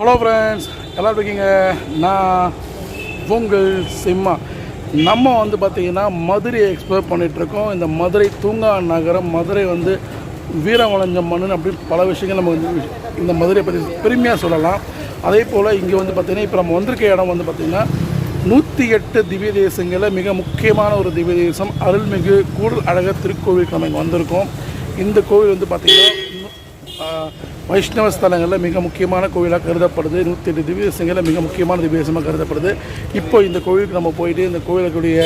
Hello friends எல்லோரும் இருக்கீங்க? நான் உங்கள் சிம்மா. நம்ம வந்து பார்த்திங்கன்னா மதுரையை எக்ஸ்ப்ளோர் பண்ணிகிட்ருக்கோம் இந்த மதுரை தூங்கா நகரம் மதுரை வந்து வீரவளைஞ்ச மண்ணுன்னு அப்படின்னு பல விஷயங்கள் நம்ம வந்து இந்த மதுரையை பற்றி பெருமையாக சொல்லலாம். அதே போல் இங்கே வந்து பார்த்திங்கன்னா இப்போ நம்ம வந்திருக்க இடம் வந்து பார்த்திங்கன்னா நூற்றி எட்டு திவ்ய தேசங்களில் மிக முக்கியமான ஒரு திவ்ய தேசம். அருள்மிகு கூடல் அழகர் திருக்கோவிலுக்கு நம்ம இங்கே வந்திருக்கோம். இந்த கோவில் வந்து பார்த்திங்கன்னா வைஷ்ணவ ஸ்தலங்களில் மிக முக்கியமான கோவிலாக கருதப்படுது. நூற்றி எட்டு திவ்யசங்களில் மிக முக்கியமான திவ்யசமாக கருதப்படுது. இப்போ இந்த கோவிலுக்கு நம்ம போயிட்டு இந்த கோவிலுக்குடைய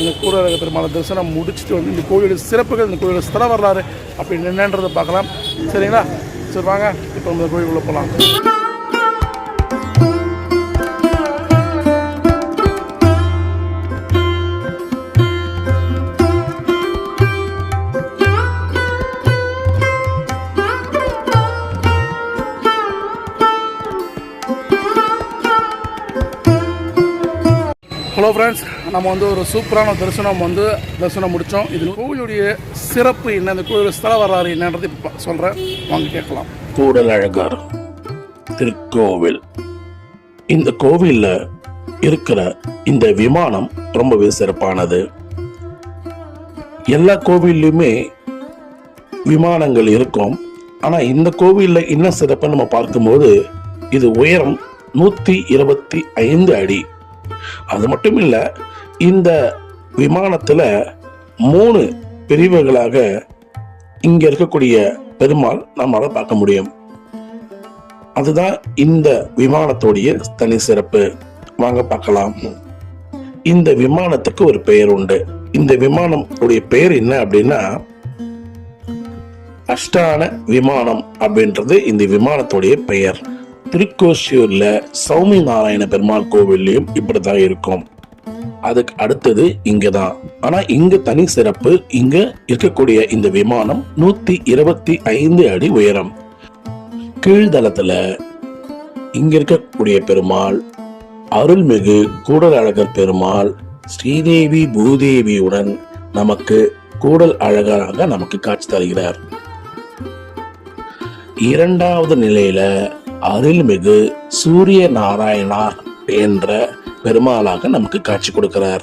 இந்த கூடரக பெருமாள் தரிசனம் முடிச்சுட்டு வந்து இந்த கோவிலுடைய சிறப்புகள் இந்த கோவிலோட ஸ்தல வரலாறு அப்படின்னு என்னன்றதை பார்க்கலாம். சரிங்களா? சரி வாங்க. இப்போ நம்ம இந்த கோவிலுக்குள்ளே போகலாம். ஹலோ ஃப்ரெண்ட்ஸ் நம்ம வந்து ஒரு சூப்பரான தரிசனம் வந்து தரிசனம் முடித்தோம் இது கோவிலுடைய சிறப்பு என்ன? இந்த கோவில் ஸ்தல வரலாறு என்னன்றது இப்போ சொல்கிறேன் வாங்க கேட்கலாம். கூடலழகர் திருக்கோவில். இந்த கோவிலில் இருக்கிற இந்த விமானம் ரொம்பவே சிறப்பானது. எல்லா கோவில்லையுமே விமானங்கள் இருக்கும். ஆனால் இந்த கோவிலில் என்ன சிறப்புன்னு நம்ம பார்க்கும்போது இது உயரம் நூற்றி இருபத்தி ஐந்து அடி. அது மட்டும் இல்லை இந்த விமானத்தில் மூணு பிரிவுகளாக இங்கே இருக்கக்கூடிய பெருமாள் நம்மளால் பார்க்க முடியும். அதுதான் இந்த விமானத்தோடைய தனி சிறப்பு. வாங்க பார்க்கலாம். இந்த விமானத்துக்கு ஒரு பெயர் உண்டு. இந்த விமானம் உடைய பெயர் என்ன அப்படின்னா அஷ்டான விமானம் அப்படின்றது இந்த விமானத்துடைய பெயர். திருக்கோஷியூர்ல சௌமி நாராயண பெருமாள் கோவில்லையும் இப்படிதான் இருக்கும். அதுக்கு அடுத்தது இங்கதான். ஆனா இங்க தனி சிறப்பு இங்க இருக்கக்கூடிய இந்த விமானம் நூத்தி இருபத்தி ஐந்து அடி உயரம். கீழ்தளத்துல இங்க இருக்கக்கூடிய பெருமாள் அருள்மிகு கூடல் அழகர் பெருமாள் ஸ்ரீதேவி பூதேவியுடன் நமக்கு கூடல் அழகராக நமக்கு காட்சி தருகிறார். இரண்டாவது நிலையில அருள்மிகு சூரிய நாராயணார் என்ற பெருமாளாக நமக்கு காட்சி கொடுக்கிறார்.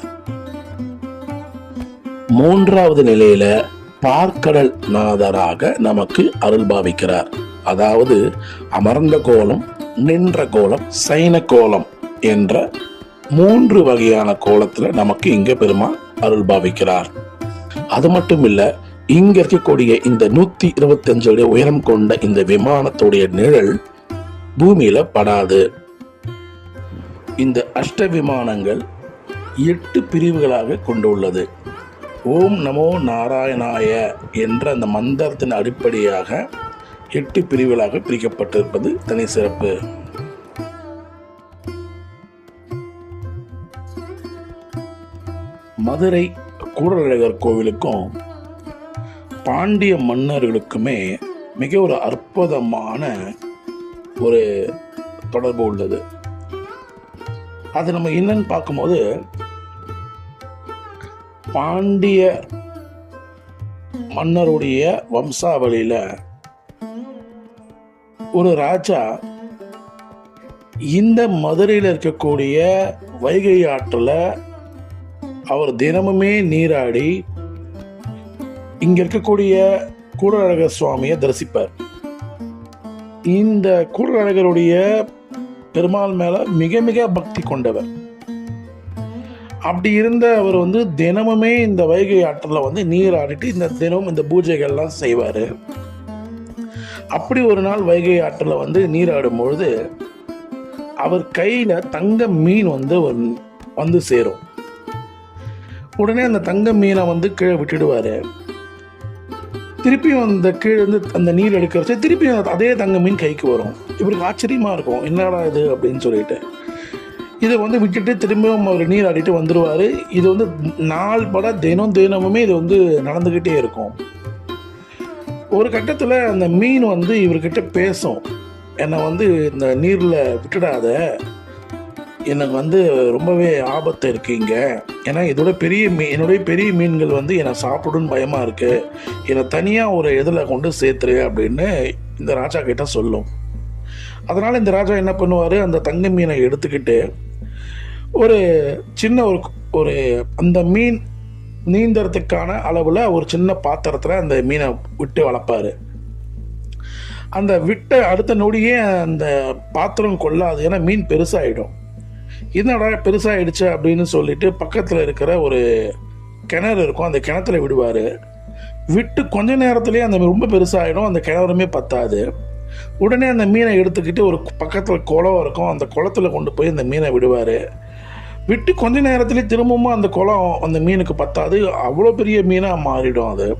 மூன்றாவது நிலையில பார்க்கடல் நாதராக நமக்கு அருள் பாவிக்கிறார். அதாவது அமர்ந்த கோலம் நின்ற கோலம் சைன கோலம் என்ற மூன்று வகையான கோலத்துல நமக்கு இங்க பெருமாள் அருள் பாவிக்கிறார். அது மட்டும் இல்ல இங்க இருக்கக்கூடிய இந்த நூத்தி இருபத்தி அஞ்சு அடி உயரம் கொண்ட இந்த விமானத்துடைய நிழல் பூமியில படாது. இந்த அஷ்ட விமானங்கள் எட்டு பிரிவுகளாக கொண்டுள்ளது. ஓம் நமோ நாராயணாய என்ற அந்த மந்திரத்தின் அடிப்படையாக எட்டு பிரிவுகளாக பிரிக்கப்பட்டிருப்பது தனி சிறப்பு. மதுரை கூடலழகர் கோவிலுக்கும் பாண்டிய மன்னர்களுக்குமே மிக ஒரு அற்புதமான ஒரு தொடர்பு உள்ளது. அது நம்ம என்னன்னு பார்க்கும்போது பாண்டிய மன்னருடைய வம்சாவளியில் ஒரு ராஜா இந்த மதுரையில் இருக்கக்கூடிய வைகை ஆற்றில் அவர் தினமுமே நீராடி இங்கே இருக்கக்கூடிய கூடலழகர் சுவாமியை தரிசிப்பார். இந்த கூடலழகருடைய பெருமாள் மேலே மிக மிக பக்தி கொண்டவர். அப்படி இருந்த அவர் வந்து தினமுமே இந்த வைகை ஆற்றில் வந்து நீராடிட்டு இந்த தினமும் இந்த பூஜைகள்லாம் செய்வார். அப்படி ஒரு நாள் வைகை ஆற்றில் வந்து நீராடும் பொழுது அவர் கையில் தங்க மீன் வந்து வந்து சேரும். உடனே அந்த தங்க மீனை வந்து கீழே விட்டுடுவாரு. திருப்பியும் அந்த கீழே இருந்து அந்த நீர் எடுக்கிறச்ச திருப்பியும் அதே தங்க மீன் கைக்கு வரும். இவருக்கு ஆச்சரியமாக இருக்கும். என்னடா இது அப்படின்னு சொல்லிட்டு. இதை வந்து விட்டுட்டு திரும்பியும் அவர் நீர் ஆடிட்டு வந்துடுவார் இது வந்து நாள் பட தினம் தினமுமே இது வந்து நடந்துக்கிட்டே இருக்கும். ஒரு கட்டத்தில் அந்த மீன் வந்து இவர்கிட்ட பேசும். என்னை வந்து இந்த நீரில் விட்டுடாத. எனக்கு வந்து ரொம்பவே ஆபத்து இருக்குது இங்கே. ஏன்னா இதோட பெரிய மீ என்னுடைய பெரிய மீன்கள் வந்து என்னை சாப்பிடுன்னு பயமாக இருக்கு. என்னை தனியாக ஒரு இதில் கொண்டு சேர்த்துரு அப்படின்னு இந்த ராஜா கிட்ட சொல்லும். அதனால் இந்த ராஜா என்ன பண்ணுவார்? அந்த தங்க மீனை எடுத்துக்கிட்டு ஒரு சின்ன ஒரு ஒரு அந்த மீன் நீந்தறதுக்கான அளவில் ஒரு சின்ன பாத்திரத்தில் அந்த மீனை விட்டு வளர்ப்பாரு அந்த விட்ட அடுத்த நொடியே அந்த பாத்திரம் கொள்ளாது. ஏன்னா மீன் பெருசாகிடும் என்னடா பெருசாகிடுச்சு அப்படின்னு சொல்லிட்டு பக்கத்தில் இருக்கிற ஒரு கிணறு இருக்கும். அந்த கிணத்துல விடுவார். விட்டு கொஞ்ச நேரத்துலேயே அந்த ரொம்ப பெருசாகிடும் அந்த கிணறுமே பத்தாது. உடனே அந்த மீனை எடுத்துக்கிட்டு ஒரு பக்கத்தில் குளம் இருக்கும். அந்த குளத்துல கொண்டு போய் அந்த மீனை விடுவார். விட்டு கொஞ்ச நேரத்துலேயே திரும்பவும் அந்த குளம் அந்த மீனுக்கு பத்தாது. அவ்வளோ பெரிய மீனாக மாறிடும் அது.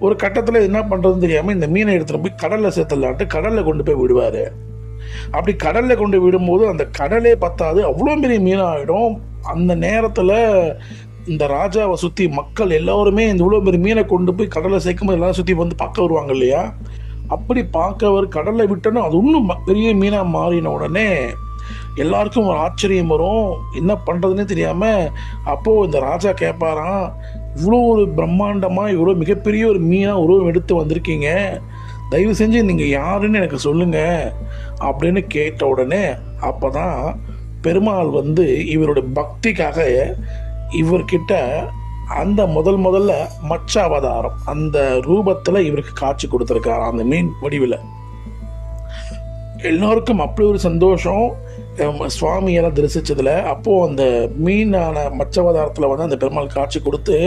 ஒரு கட்டத்தில் என்ன பண்ணுறதுன்னு தெரியாமல் இந்த மீனை எடுத்துகிட்டு போய் கடலில் சேர்த்துலான்ட்டு கடலில் கொண்டு போய் விடுவார். அப்படி கடலில் கொண்டு விடும்போது அந்த கடலே பத்தாது அவ்வளோ பெரிய மீனாகிடும் அந்த நேரத்தில் இந்த ராஜாவை சுற்றி மக்கள் எல்லோருமே இந்த இவ்வளோ பெரிய மீனை கொண்டு போய் கடலில் சேர்க்கும்போது எல்லாரும் சுற்றி வந்து பார்க்க வருவாங்க இல்லையா? அப்படி பார்க்கவர் கடலை விட்டோன்னா அது இன்னும் ம- பெரிய மீனாக மாறின உடனே எல்லாருக்கும் ஒரு ஆச்சரியம் வரும். என்ன பண்ணுறதுன்னே தெரியாமல் அப்போது இந்த ராஜா கேட்பாராம் இவ்வளோ ஒரு பிரம்மாண்டமாக இவ்வளோ மிகப்பெரிய ஒரு மீனாக உருவம் எடுத்து வந்திருக்கீங்க. தயவு செஞ்சு நீங்கள் யாருன்னு எனக்கு சொல்லுங்கள் அப்படின்னு கேட்ட உடனே அப்போ தான் பெருமாள் வந்து இவருடைய பக்திக்காக இவர்கிட்ட அந்த முதல் முதல்ல மச்ச அவதாரம் அந்த ரூபத்தில் இவருக்கு காட்சி கொடுத்துருக்காரு அந்த மீன் வடிவில். எல்லோருக்கும் அப்படி ஒரு சந்தோஷம். சுவாமியெல்லாம் தரிசித்ததில் அப்போது அந்த மீனான மச்சவதாரத்தில் வந்து அந்த பெருமாள் காட்சி கொடுத்து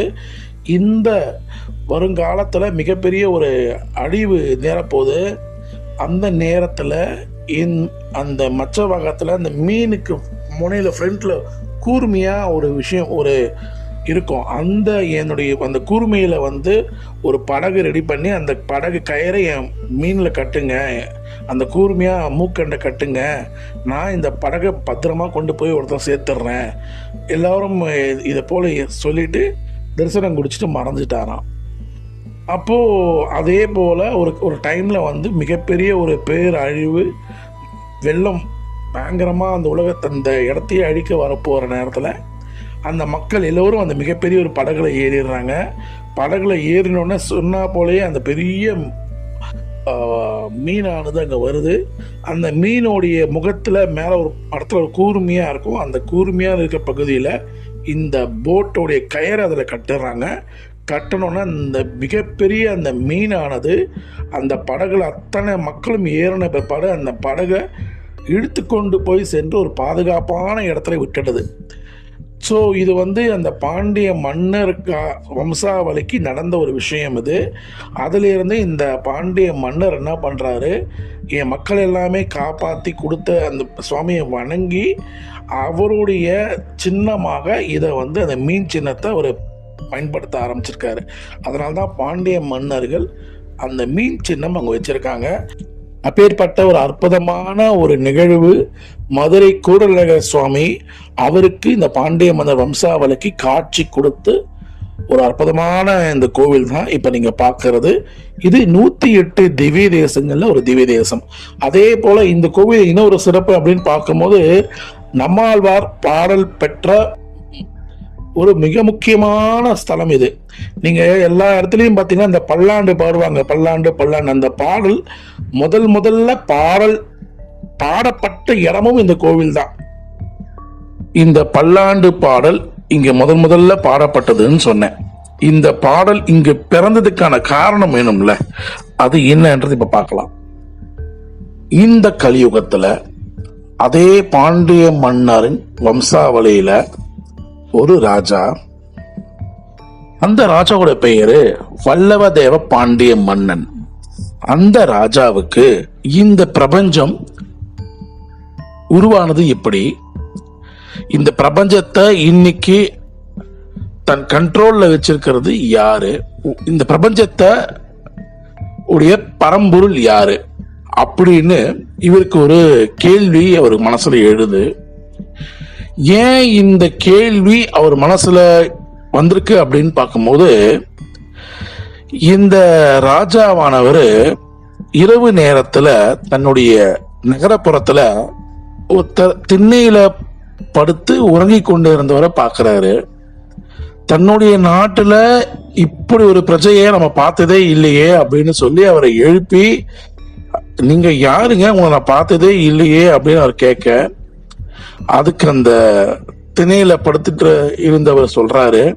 இந்த வருங்காலத்தில் மிகப்பெரிய ஒரு அழிவு நேரப்போது அந்த நேரத்தில் இந் அந்த மச்ச பாகத்தில் அந்த மீனுக்கு முனையில் ஃப்ரண்ட்டில் கூர்மையாக ஒரு விஷயம் ஒரு இருக்கும். அந்த என்னுடைய அந்த கூர்மையில் வந்து ஒரு படகு ரெடி பண்ணி அந்த படகு கயிறை என் மீனில் கட்டுங்க. அந்த கூர்மையாக மூக்கண்டை கட்டுங்க. நான் இந்த படகை பத்திரமா கொண்டு போய் ஒருத்தன் சேர்த்துட்றேன். எல்லோரும் இதை போல் சொல்லிவிட்டு தரிசனம் குடிச்சிட்டு மறைஞ்சிட்டாராம் அப்போது அதே போல் ஒரு ஒரு டைமில் வந்து மிகப்பெரிய ஒரு பேரழிவு வெள்ளம் பயங்கரமாக அந்த உலகத்தை அந்த இடத்தையே அழிக்க வரப்போகிற நேரத்தில் அந்த மக்கள் எல்லோரும் அந்த மிகப்பெரிய ஒரு படகுல ஏறிடுறாங்க. படகுல ஏறினோடனே சொன்னா போலேயே அந்த பெரிய மீனானது அங்கே வருது. அந்த மீனோடைய முகத்தில் மேலே ஒரு இடத்துல ஒரு கூர்மையாக இருக்கும். அந்த கூர்மையாக இருக்க பகுதியில் இந்த போட்டோடைய கயரை அதில் கட்டுறாங்க. கட்டணும்னா இந்த மிகப்பெரிய அந்த மீனானது அந்த படகுல அத்தனை மக்களும் ஏறின பிற்பாடு அந்த படகை இழுத்து கொண்டு போய் சென்று ஒரு பாதுகாப்பான இடத்துல விட்டுடுது ஸோ இது வந்து அந்த பாண்டிய மன்னர் கா- வம்சாவளிக்கு நடந்த ஒரு விஷயம் இது. அதிலிருந்து இந்த பாண்டிய மன்னர் என்ன பண்ணுறாரு என் மக்கள் எல்லாமே காப்பாற்றி கொடுத்த அந்த சுவாமியை வணங்கி அவருடைய சின்னமாக இதை வந்து அந்த மீன் சின்னத்தை அவர் பயன்படுத்த ஆரம்பிச்சிருக்காரு. அதனால தான் பாண்டிய மன்னர்கள் அந்த மீன் சின்னம் அங்கே வச்சுருக்காங்க. அப்பேற்பட்ட ஒரு அற்புதமான ஒரு நிகழ்வு மதுரை கூடலக சுவாமி அவருக்கு இந்த பாண்டிய மன்னர் வம்சாவளிக்கு காட்சி கொடுத்து ஒரு அற்புதமான இந்த கோவில் தான் இப்போ நீங்கள் பார்க்கறது. இது நூற்றி எட்டு திவ்ய தேசங்களில் ஒரு திவ்ய தேசம். அதே போல் இந்த கோவில் இன்னொரு சிறப்பு அப்படின்னு பார்க்கும்போது நம்மாழ்வார் பாடல் பெற்ற ஒரு மிக முக்கியமான ஸ்தலம் இது. நீங்கள் எல்லா இடத்துலையும் பார்த்தீங்கன்னா இந்த பல்லாண்டு பாடுவாங்க. பல்லாண்டு பல்லாண்டு. அந்த பாடல் முதல் முதல்ல பாடல் பாடப்பட்ட இடமும் இந்த கோவில் தான் இந்த பல்லாண்டு பாடல் இங்கே முதல் முதல்ல பாடப்பட்டதுன்னு சொன்னேன். இந்த பாடல் இங்கு பிறந்ததுக்கான காரணம் வேணும்ல? அது என்னன்றது இப்போ பார்க்கலாம். இந்த கலியுகத்தில் அதே பாண்டிய மன்னரின் வம்சாவளியில ஒரு ராஜா அந்த ராஜாவோட பெயரு வல்லவதேவ பாண்டிய மன்னன். அந்த ராஜாவுக்கு இந்த பிரபஞ்சம் உருவானது எப்படி? இந்த பிரபஞ்சத்தை இன்னைக்கு தன் கண்ட்ரோல்ல வச்சிருக்கிறது யாரு? இந்த பிரபஞ்சத்தை உடைய பரம்பொருள் யாரு? அப்படின்னு இவருக்கு ஒரு கேள்வி அவர் மனசுல எழுது. ஏன் இந்த கேள்வி அவர் மனசுல வந்திருக்கு அப்படின்னு பார்க்கும்போது இந்த ராஜாவானவர் இரவு நேரத்துல தன்னுடைய நகரப்புறத்துல ஒருத்தர் திண்ணையில படுத்து உறங்கி கொண்டு இருந்தவரை பார்க்குறாரு. தன்னுடைய நாட்டுல இப்படி ஒரு பிரஜையை நம்ம பார்த்ததே இல்லையே அப்படின்னு சொல்லி அவரை எழுப்பி நீங்க யாருங்க? உங்களை நான் பார்த்ததே இல்லையே அப்படின்னு அவர் கேட்க அதுக்கு அந்த திணையில படுத்துட்டு இருந்தவர் சொல்றாரு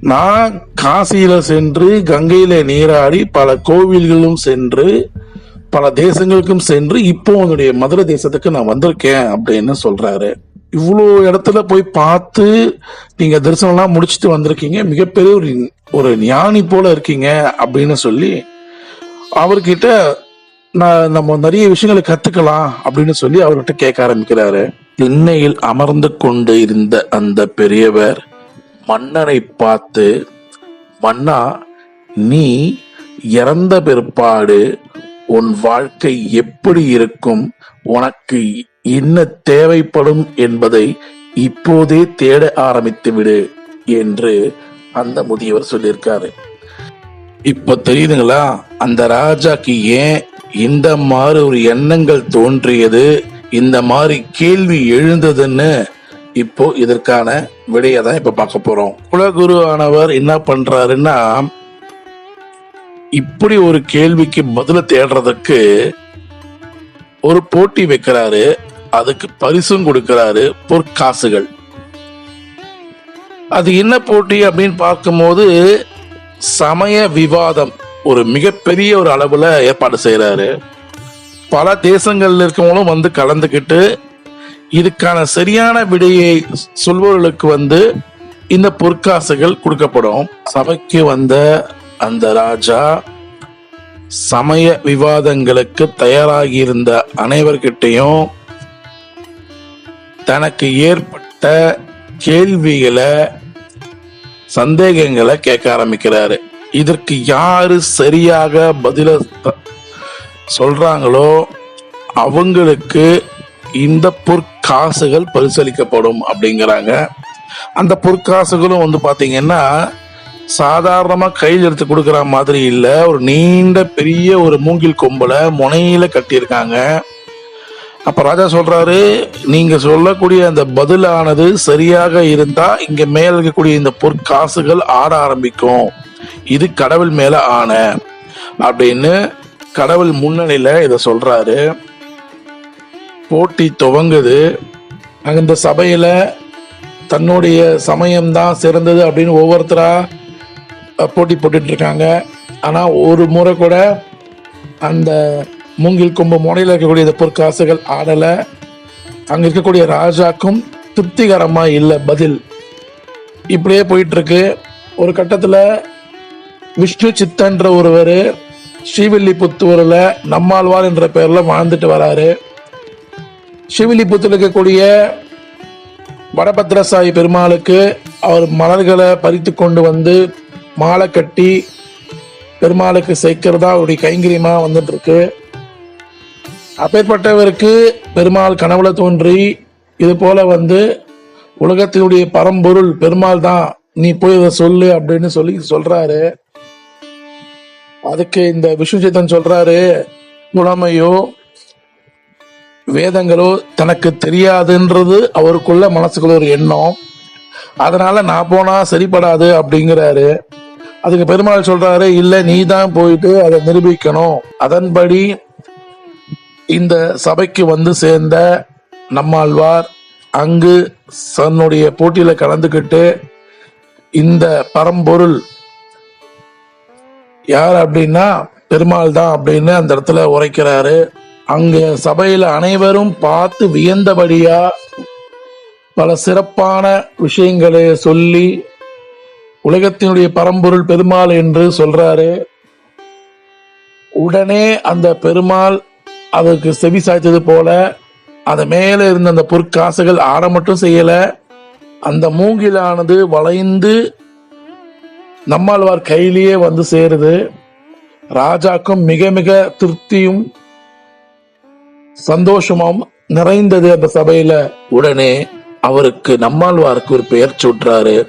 நான் காசியில சென்று கங்கையில நீராடி பல கோவில்களும் சென்று பல தேசங்களுக்கும் சென்று இப்போ உன்னுடைய மதுரை தேசத்துக்கு நான் வந்திருக்கேன் அப்படின்னு சொல்றாரு. இவ்வளோ இடத்துல போய் பார்த்து நீங்க தரிசனம்லாம் முடிச்சுட்டு வந்திருக்கீங்க மிகப்பெரிய ஒரு ஒரு ஞானி போல இருக்கீங்க அப்படின்னு சொல்லி அவர்கிட்ட நம்ம நிறைய விஷயங்களை கத்துக்கலாம் அப்படின்னு சொல்லி அவர்கிட்ட கேட்க ஆரம்பிக்கிறாரு. திண்ணையில் அமர்ந்து கொண்டு இருந்த அந்த பெரியவர் மன்னனை பார்த்து மன்னா நீ இறந்த பிற்பாடு உன் வாழ்க்கை எப்படி இருக்கும்? உனக்கு என்ன தேவைப்படும் என்பதை இப்போதே தேட ஆரம்பித்து விடு என்று அந்த முதியவர் சொல்லியிருக்காரு. இப்ப தெரியுதுங்களா? அந்த ராஜாக்கு ஏன் இந்த மாதிரி ஒரு எண்ணங்கள் தோன்றியது இந்த மாதிரி கேள்வி எழுந்ததுன்னு இப்போ இதற்கான விடையை தான் இப்ப பார்க்க போறோம். குலகுரு ஆனவர் என்ன பண்றாருன்னா இப்படி ஒரு கேள்விக்கு பதில தேடுறதுக்கு ஒரு போட்டி வைக்கிறாரு அதுக்கு பரிசும் கொடுக்கிறாரு பொற்காசுகள். அது என்ன போட்டி அப்படின்னு பார்க்கும்போது சமய விவாதம். ஒரு மிகப்பெரிய ஒரு அளவில் ஏற்பாடு செய்கிறாரு பல தேசங்களில் இருக்கவங்களும் வந்து கலந்துக்கிட்டு இதுக்கான சரியான விடையை சொல்பவர்களுக்கு வந்து இந்த பொற்காசுகள் கொடுக்கப்படும். சபைக்கு வந்த அந்த ராஜா சமய விவாதங்களுக்கு தயாராகி இருந்த அனைவர்கிட்டையும் தனக்கு ஏற்பட்ட கேள்விகளை சந்தேகங்களை கேட்க ஆரம்பிக்கிறாரு. இதற்கு யாரு சரியாக பதில சொல்றாங்களோ அவங்களுக்கு இந்த பொற்காசுகள் பரிசளிக்கப்படும் அப்படிங்கிறாங்க. அந்த பொற்காசுகளும் வந்து பாத்தீங்கன்னா சாதாரணமா கையில் எடுத்து கொடுக்குற மாதிரி இல்ல. ஒரு நீண்ட பெரிய ஒரு மூங்கில் கொம்புல முனையில கட்டியிருக்காங்க. அப்ப ராஜா சொல்றாரு நீங்க சொல்லக்கூடிய அந்த பதிலானது சரியாக இருந்தா இங்க மேல இருக்கக்கூடிய இந்த பொற்காசுகள் ஆட ஆரம்பிக்கும். இது கடவுள் மேல ஆன அப்படின்னு கடவுள் முன்னணியில இத சொல்றாரு. போட்டி துவங்குது. அந்த சபையில தன்னுடைய சமயம்தான் சிறந்தது அப்படின்னு ஒவ்வொருத்தரா போட்டி போட்டுட்டு இருக்காங்க ஆனா ஒரு முறை கூட அந்த மூங்கில் கொம்பு முனையில் இருக்கக்கூடிய இந்த பொற்காசுகள் ஆடல. அங்க இருக்கக்கூடிய ராஜாக்கும் திருப்திகரமா இல்லை பதில். இப்படியே போயிட்டு இருக்கு ஒரு கட்டத்துல விஷ்ணு சித்தன்ற ஒருவர் ஸ்ரீவில்லிபுத்தூரில் நம்மாழ்வார் என்ற பெயரில் வாழ்ந்துட்டு வராரு. ஸ்ரீவில்லிபுத்தூர்ல இருக்கக்கூடிய வடபத்ரசாயி பெருமாளுக்கு அவர் மலர்களை பறித்து கொண்டு வந்து மாலை கட்டி பெருமாளுக்கு சேர்க்கிறதா அவருடைய கைங்கரியமாக வந்துட்டு இருக்கு அப்பேற்பட்டவருக்கு பெருமாள் கனவுல தோன்றி இது போல வந்து உலகத்தினுடைய பரம்பொருள் பெருமாள் தான் நீ போய் இதை சொல்லு அப்படின்னு சொல்லி சொல்றாரு. அதுக்கு இந்த விஸ்வஜித்தன் சொல்றாரு புலமையோ வேதங்களோ தனக்கு தெரியாதுன்றது அவருக்குள்ள மனசுக்குள்ள ஒரு எண்ணம். அதனால நான் போனா சரிப்படாது அப்படிங்கிறாரு. அதுக்கு பெருமாள் சொல்றாரு இல்ல நீ தான் போயிட்டு அதை நிரூபிக்கணும். அதன்படி இந்த சபைக்கு வந்து சேர்ந்த நம்மாழ்வார் அங்கு தன்னுடைய போட்டியில கலந்துக்கிட்டு இந்த பரம்பொருள் யார் அப்படின்னா பெருமாள் தான் அப்படின்னு அந்த இடத்துல உரைக்கிறாரு. அங்க சபையில அனைவரும் பார்த்து வியந்தபடியா பல சிறப்பான விஷயங்களை சொல்லி உலகத்தினுடைய பரம்பொருள் பெருமாள் என்று சொல்றாரு. உடனே அந்த பெருமாள் அதற்கு செவி சாய்த்தது போல அது மேல இருந்த அந்த பொற்காசுகள் ஆட மட்டும் செய்யல. அந்த மூங்கிலானது வளைந்து நம்மாழ்வார் கையிலேயே வந்து சேருது. ராஜாக்கும் மிக மிக திருப்தியும் சந்தோஷமும் நிறைந்தது அந்த சபையில. உடனே அவருக்கு நம்மாழ்வாருக்கு ஒரு பெயர் சூட்டுறாரு.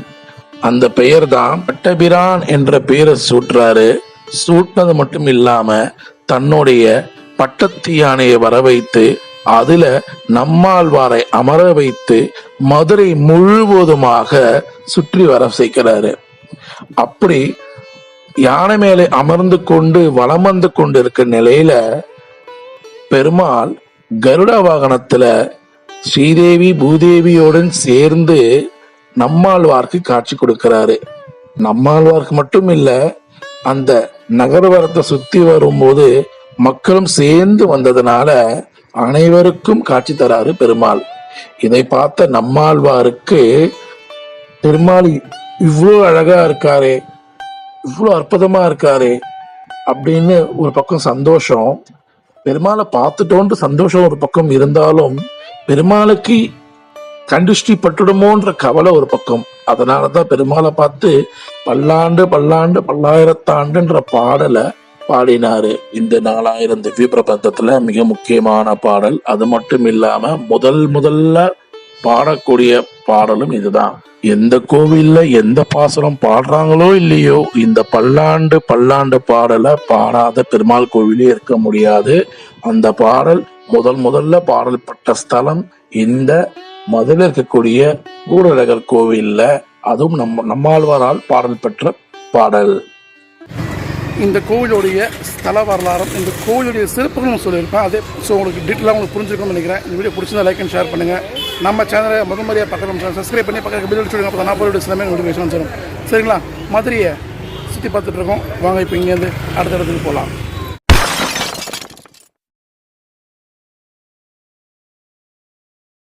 அந்த பெயர் தான் பட்டபிரான் என்ற பெயரை சூட்டுறாரு. சூட்டினது மட்டும் இல்லாம தன்னுடைய பட்டத்து யானையை வர வைத்து அதுல நம்மாழ்வாரை அமர வைத்து மதுரை முழுவதுமாக சுற்றி வர சேர்க்கிறாரு அப்படி யானை மேலே அமர்ந்து கொண்டு வலம் வந்து கொண்டு இருக்க நிலையில பெருமாள் கருட வாகனத்துல ஸ்ரீதேவி பூதேவியோடன் சேர்ந்து நம்மாழ்வார்க்கு காட்சி கொடுக்கிறாரு. நம்மாழ்வார்க்கு மட்டும் இல்ல அந்த நகர்வரத்தை சுத்தி வரும்போது மக்களும் சேர்ந்து வந்ததுனால அனைவருக்கும் காட்சி தராரு பெருமாள். இதை பார்த்த நம்மாழ்வாருக்கு பெருமாள் இவ்வளோ அழகா இருக்காரு இவ்வளோ அற்புதமா இருக்காரு அப்படின்னு ஒரு பக்கம் சந்தோஷம். பெருமாளை பார்த்துட்டோன்ற சந்தோஷம் ஒரு பக்கம் இருந்தாலும் பெருமாளுக்கு கண்டிஷ்டி பட்டுடுமோன்ற கவலை ஒரு பக்கம். அதனாலதான் பெருமாளை பார்த்து பல்லாண்டு பல்லாண்டு பல்லாயிரத்தாண்டுன்ற பாடலை பாடினாரு. இந்த நாலாயிரம் திவ்ய பிரபந்தத்துல மிக முக்கியமான பாடல். அது மட்டும் இல்லாம முதல் முதல்ல பாடக்கூடிய பாடலும் இதுதான். எந்த கோவில்ல எந்த பாசுரம் பாடுறாங்களோ இல்லையோ இந்த பல்லாண்டு பல்லாண்டு பாடலை பாடாத பெருமாள் கோவிலே இருக்க முடியாது. அந்த பாடல் முதல் முதல்ல பாடல் பட்ட ஸ்தலம் இந்த மதுரை இருக்கக்கூடிய கூடழகர் கோவில்ல. அதுவும் நம்ம நம்மாழ்வாரால் பாடல் பெற்ற பாடல். இந்த கோவிலுடைய ஸ்தல வரலாறும் இந்த கோவிலுடைய சிறப்புகளும் சொல்லியிருப்பேன். அதே ஸோ உங்களுக்கு டீட்டெயிலாக உங்களுக்கு புரிஞ்சிருக்கும்னு நினைக்கிறேன். இந்த வீடியோ பிடிச்சிருந்தா லைக் அண்ட் ஷேர் பண்ணுங்கள் நம்ம சேனலை முதல் முறையாக பக்கத்தில் சப்ஸ்கிரைப் பண்ணி பக்கத்தில் பில் சொல்லுங்க அப்போ நான் போய் சிலமே நோட்டிஃபிகேஷன் வந்துடும் சரிங்களா? மதுரையை சுற்றி பார்த்துட்ருக்கோம் வாங்க இப்போ இங்கேருந்து அடுத்த இடத்துக்கு போகலாம்.